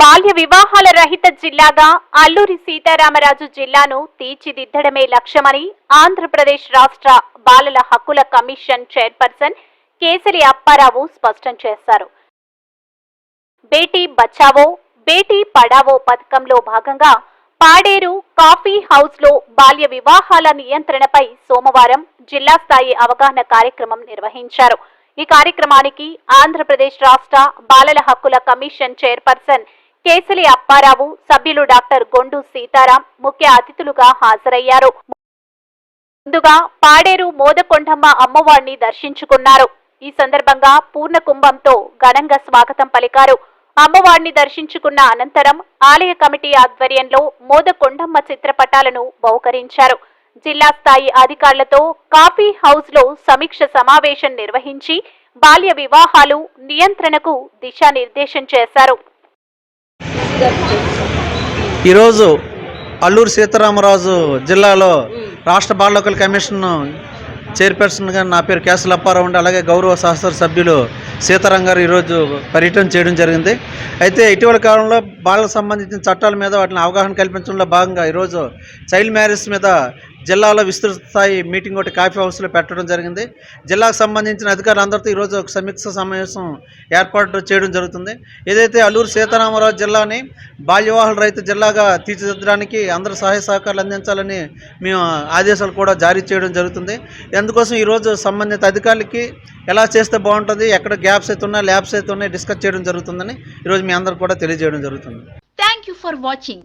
బాల్య వివాహాల రహిత జిల్లాగా అల్లూరి సీతారామరాజు జిల్లాను తీర్చిదిద్దడమే లక్ష్యమని ఆంధ్రప్రదేశ్ రాష్ట్ర బాలల హక్కుల కమిషన్ చైర్పర్సన్ కేసరి అప్పారావు స్పష్టం చేశారు. బేటీ బచావో బేటీ పడావో పథకంలో భాగంగా పాడేరు కాఫీ హౌస్లో బాల్య వివాహాల నియంత్రణపై సోమవారం జిల్లా స్థాయి అవగాహన కార్యక్రమం నిర్వహించారు. ఈ కార్యక్రమానికి ఆంధ్రప్రదేశ్ రాష్ట్ర బాలల హక్కుల కమిషన్ చైర్పర్సన్ కేసలి అప్పారావు సభ్యులు డాక్టర్ గొండు సీతారాం ముఖ్య అతిథులుగా హాజరయ్యారు. ముందుగా పాడేరు మోదకొండమ్మ అమ్మవారిని దర్శించుకున్నారు. ఈ సందర్భంగా పూర్ణ కుంభంతో ఘనంగా స్వాగతం పలికారు. అమ్మవారిని దర్శించుకున్న అనంతరం ఆలయ కమిటీ ఆధ్వర్యంలో మోదకొండమ్మ చిత్రపటాలను బహుకరించారు. జిల్లా స్థాయి అధికారులతో కాఫీ హౌస్లో సమీక్ష సమావేశం నిర్వహించి బాల్య వివాహాలు నియంత్రణకు దిశానిర్దేశం చేశారు. ఈరోజు అల్లూరు సీతారామరాజు జిల్లాలో రాష్ట్ర బాలలోకల్ కమిషన్ చైర్పర్సన్గా నా పేరు కేసల అప్పారావు ఉండి అలాగే గౌరవ శాస్త్ర సభ్యులు సీతారాం గారు ఈరోజు పర్యటన చేయడం జరిగింది. అయితే ఇటీవల కాలంలో బాలకు సంబంధించిన చట్టాల మీద వాటిని అవగాహన కల్పించడంలో భాగంగా ఈరోజు చైల్డ్ మ్యారేజ్ మీద జిల్లాలో విస్తృత స్థాయి మీటింగ్ ఒకటి కాఫీ హౌస్లో పెట్టడం జరిగింది. జిల్లాకు సంబంధించిన అధికారులందరితో ఈరోజు ఒక సమీక్ష సమావేశం ఏర్పాటు చేయడం జరుగుతుంది. ఏదైతే అల్లూరు సీతారామరాజు జిల్లాని బాల్యవాహుల రైతు జిల్లాగా తీర్చిదిద్దడానికి అందరూ సహాయ సహకారాలు అందించాలని మేము ఆదేశాలు కూడా జారీ చేయడం జరుగుతుంది. అందుకోసం ఈరోజు సంబంధిత అధికారులకి ఎలా చేస్తే బాగుంటుంది ఎక్కడ గ్యాప్స్ అయితే ఉన్నాయి ల్యాబ్స్ అయితే ఉన్నాయి డిస్కస్ చేయడం జరుగుతుందని ఈరోజు మీ అందరికి కూడా తెలియజేయడం జరుగుతుంది. Thank you for watching